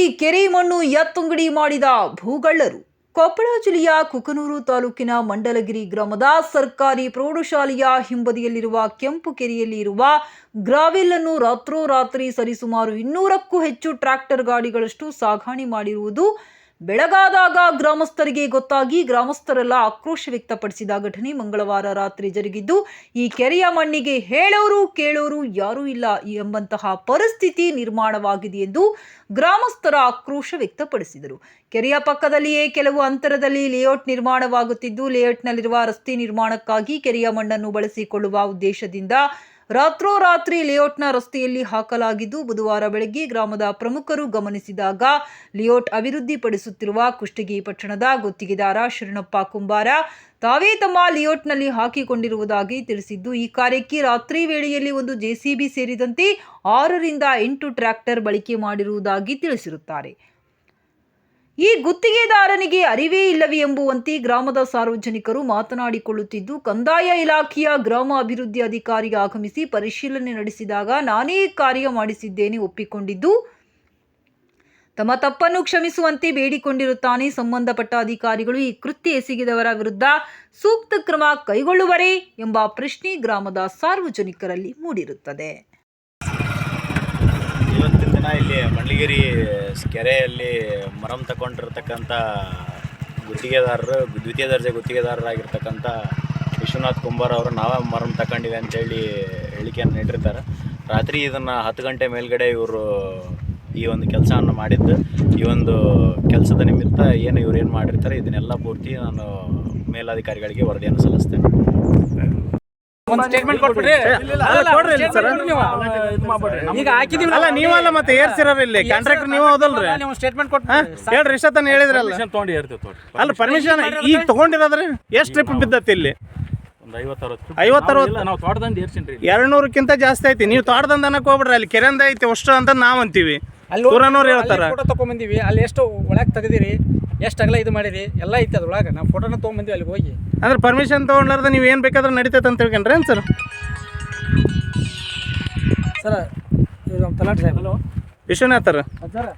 ಎತ್ತುಂಗಡಿ ಮಾಡಿದ ಭೂಗಳ್ಳರು ಕೊಪ್ಪಳ ಜಿಲ್ಲೆಯ ಕುಕನೂರು ತಾಲೂಕಿನ ಮಂಡಲಗಿರಿ ಗ್ರಾಮದ ಸರ್ಕಾರಿ ಪ್ರೌಢಶಾಲೆಯ ಹಿಂಬದಿಯಲ್ಲಿರುವ ಕೆಂಪು ಕೆರೆಯಲ್ಲಿ ಇರುವ ಗ್ರಾವೆಲ್ ಅನ್ನು ರಾತ್ರೋರಾತ್ರಿ ಸರಿಸುಮಾರು ಇನ್ನೂರಕ್ಕೂ ಹೆಚ್ಚು ಟ್ರ್ಯಾಕ್ಟರ್ ಗಾಡಿಗಳಷ್ಟು ಸಾಗಾಣಿ ಮಾಡಿರುವುದು ಬೆಳಗಾದಾಗ ಗ್ರಾಮಸ್ಥರಿಗೆ ಗೊತ್ತಾಗಿ ಗ್ರಾಮಸ್ಥರೆಲ್ಲ ಆಕ್ರೋಶ ವ್ಯಕ್ತಪಡಿಸಿದ ಘಟನೆ ಮಂಗಳವಾರ ರಾತ್ರಿ ಜರುಗಿದ್ದು, ಈ ಕೆರೆಯ ಮಣ್ಣಿಗೆ ಹೇಳೋರು ಕೇಳೋರು ಯಾರೂ ಇಲ್ಲ ಎಂಬಂತಹ ಪರಿಸ್ಥಿತಿ ನಿರ್ಮಾಣವಾಗಿದೆ ಎಂದು ಗ್ರಾಮಸ್ಥರ ಆಕ್ರೋಶ ವ್ಯಕ್ತಪಡಿಸಿದರು. ಕೆರೆಯ ಪಕ್ಕದಲ್ಲಿಯೇ ಕೆಲವು ಅಂತರದಲ್ಲಿ ಲೇಔಟ್ ನಿರ್ಮಾಣವಾಗುತ್ತಿದ್ದು, ಲೇಔಟ್ನಲ್ಲಿರುವ ರಸ್ತೆ ನಿರ್ಮಾಣಕ್ಕಾಗಿ ಕೆರೆಯ ಮಣ್ಣನ್ನು ಬಳಸಿಕೊಳ್ಳುವ ಉದ್ದೇಶದಿಂದ ರಾತ್ರೋರಾತ್ರಿ ಲಿಯೋಟ್ನ ರಸ್ತೆಯಲ್ಲಿ ಹಾಕಲಾಗಿದ್ದು ಬುಧವಾರ ಬೆಳಗ್ಗೆ ಗ್ರಾಮದ ಪ್ರಮುಖರು ಗಮನಿಸಿದಾಗ ಲಿಯೋಟ್ ಅಭಿವೃದ್ಧಿಪಡಿಸುತ್ತಿರುವ ಕುಷ್ಟಗಿ ಪಟ್ಟಣದ ಗುತ್ತಿಗೆದಾರ ಶರಣಪ್ಪ ಕುಂಬಾರ ತಾವೇ ತಮ್ಮ ಲಿಯೋಟ್ನಲ್ಲಿ ಹಾಕಿಕೊಂಡಿರುವುದಾಗಿ ತಿಳಿಸಿದ್ದು, ಈ ಕಾರ್ಯಕ್ಕೆ ರಾತ್ರಿ ವೇಳೆಯಲ್ಲಿ ಒಂದು ಜೆಸಿಬಿ ಸೇರಿದಂತೆ ಆರರಿಂದ ಎಂಟು ಟ್ರ್ಯಾಕ್ಟರ್ ಬಳಕೆ ಮಾಡಿರುವುದಾಗಿ ತಿಳಿಸಿರುತ್ತಾರೆ. ಈ ಗುತ್ತಿಗೆದಾರನಿಗೆ ಅರಿವೇ ಇಲ್ಲವೇ ಎಂಬುವಂತೆ ಗ್ರಾಮದ ಸಾರ್ವಜನಿಕರು ಮಾತನಾಡಿಕೊಳ್ಳುತ್ತಿದ್ದು, ಕಂದಾಯ ಇಲಾಖೆಯ ಗ್ರಾಮ ಅಭಿವೃದ್ಧಿ ಅಧಿಕಾರಿ ಆಗಮಿಸಿ ಪರಿಶೀಲನೆ ನಡೆಸಿದಾಗ ನಾನೇ ಕಾರ್ಯ ಮಾಡಿಸಿದ್ದೇನೆ ಒಪ್ಪಿಕೊಂಡಿದ್ದು, ತಮ್ಮ ತಪ್ಪನ್ನು ಕ್ಷಮಿಸುವಂತೆ ಬೇಡಿಕೊಂಡಿರುತ್ತಾನೆ. ಸಂಬಂಧಪಟ್ಟ ಅಧಿಕಾರಿಗಳು ಈ ಕೃತ್ಯ ಎಸಗಿದವರ ವಿರುದ್ಧ ಸೂಕ್ತ ಕ್ರಮ ಕೈಗೊಳ್ಳುವರೇ ಎಂಬ ಪ್ರಶ್ನೆ ಗ್ರಾಮದ ಸಾರ್ವಜನಿಕರಲ್ಲಿ ಮೂಡಿರುತ್ತದೆ. ಇಲ್ಲಿ ಮಂಡ್ಲಗಿರಿ ಕೆರೆಯಲ್ಲಿ ಮರಂ ತಗೊಂಡಿರ್ತಕ್ಕಂಥ ಗುತ್ತಿಗೆದಾರರು, ದ್ವಿತೀಯ ದರ್ಜೆ ಗುತ್ತಿಗೆದಾರರಾಗಿರ್ತಕ್ಕಂಥ ವಿಶ್ವನಾಥ್ ಕುಂಬಾರ್ ಅವರು ನಾವೇ ಮರಂ ತಗೊಂಡಿವೆ ಅಂತೇಳಿ ಹೇಳಿಕೆಯನ್ನು ನೀಡಿರ್ತಾರೆ. ರಾತ್ರಿ ಇದನ್ನು ಹತ್ತು ಗಂಟೆ ಮೇಲ್ಗಡೆ ಇವರು ಈ ಒಂದು ಕೆಲಸವನ್ನು ಮಾಡಿದ್ದು. ಈ ಒಂದು ಕೆಲಸದ ನಿಮಿತ್ತ ಏನು ಇವ್ರು ಏನು ಮಾಡಿರ್ತಾರೆ, ಇದನ್ನೆಲ್ಲ ಪೂರ್ತಿ ನಾನು ಮೇಲಾಧಿಕಾರಿಗಳಿಗೆ ವರದಿಯನ್ನು ಸಲ್ಲಿಸ್ತೇನೆ. ಒಂದು ಸ್ಟೇಟ್ಮೆಂಟ್ ಕೊಟ್ಬಿಡ್ರಿ. ಈಗ ಹಾಕಿದೀವಿ ಅಲ್ಲ ನೀವಲ್ಲ ಮತ್ತೆ ಏರ್ಸಿರೋರು ಇಲ್ಲಿ. ಕಾಂಟ್ರಾಕ್ಟರ್ ನೀವು ಹೌದಲ್ರಿ. ನೀವು ಸ್ಟೇಟ್ಮೆಂಟ್? ಕೊಟ್ಟು ಹೇಳ್ರಿ ಇಷ್ಟತನ ಹೇಳಿದ್ರಲ್ಲ. ತೊಗೊಂಡು ಏರ್ತೀವಿ ತೋರಿ. ಅಲ್ಲ ಪರ್ಮಿಷನ್ ಈಗ ತಗೊಂಡಿರೋದ್ರಿ ಎಷ್ಟು ಟ್ರಿಪ್ ಬಿದ್ದತಿ ಇಲ್ಲಿ? ಒಂದು ಐವತ್ತರವತ್ತು ಐವತ್ತರವತ್ತು? ನಾವು ತೋಟದಂದು ಏರ್ಸಿನ್ರಿ ಎರಡು ನೂರಕ್ಕಿಂತ ಜಾಸ್ತಿ ಐತಿ. ನೀವು ತೋಟದಂದ ಅನ್ನಕ್ ಹೋಗ್ಬಿಡ್ರಿ. ಅಲ್ಲಿ ಕೆರೆಂದ ಐತಿ ಅಷ್ಟು ಅಂತ ನಾವ್ ಅಂತೀವಿ. ಅಲ್ಲಿ ಹೇಳ್ತಾರ. ಫೋಟೋ ತಗೊಂಬಂದಿವಿ ಅಲ್ಲಿ ಎಷ್ಟು ಒಳಗೆ ತೆಗೆದಿರಿ? ಎಷ್ಟು ಅಗಲ ಇದು ಮಾಡಿರಿ ಎಲ್ಲ ಐತೆ ಅದ್ರೊಳಗೆ. ನಾವು ಫೋಟೋನ ತೊಗೊಂಬಂದಿವಿ ಅಲ್ಲಿಗೆ ಹೋಗಿ. ಅಂದ್ರೆ ಪರ್ಮಿಷನ್ ತೊಗೊಂಡ್ಲಾರ್ದ ನೀವು ಏನು ಬೇಕಾದ್ರೂ ನಡೀತೈತೆ ಅಂತ ತಿಳ್ಕೊಂಡ್ರಿ ಏನು ಸರ್ ಸರ್ ಇದು ನಮ್ಮ ತಲಾಟ್ ಸಾಹೇಬ್. ವಿಶ್ವನಾಥರ್ ಸರ್.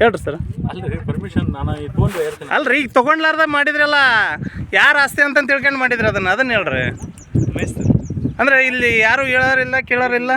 ಹೇಳ್ರಿ ಸರ್ ಅಲ್ರಿ ಪರ್ಮಿಷನ್ ನಾನು ತೊಗೊಂಡು ಅಲ್ರಿ ಈಗ ತೊಗೊಂಡ್ಲಾರ್ದ ಮಾಡಿದ್ರಲ್ಲ ಯಾರು ಆಸ್ತಿ ಅಂತ ತಿಳ್ಕೊಂಡು ಮಾಡಿದ್ರಿ ಅದನ್ನು ಅದನ್ನ ಹೇಳ್ರಿ. ಅಂದ್ರೆ ಇಲ್ಲಿ ಯಾರು ಹೇಳೋರಿಲ್ಲ ಕೇಳೋರಿಲ್ಲ?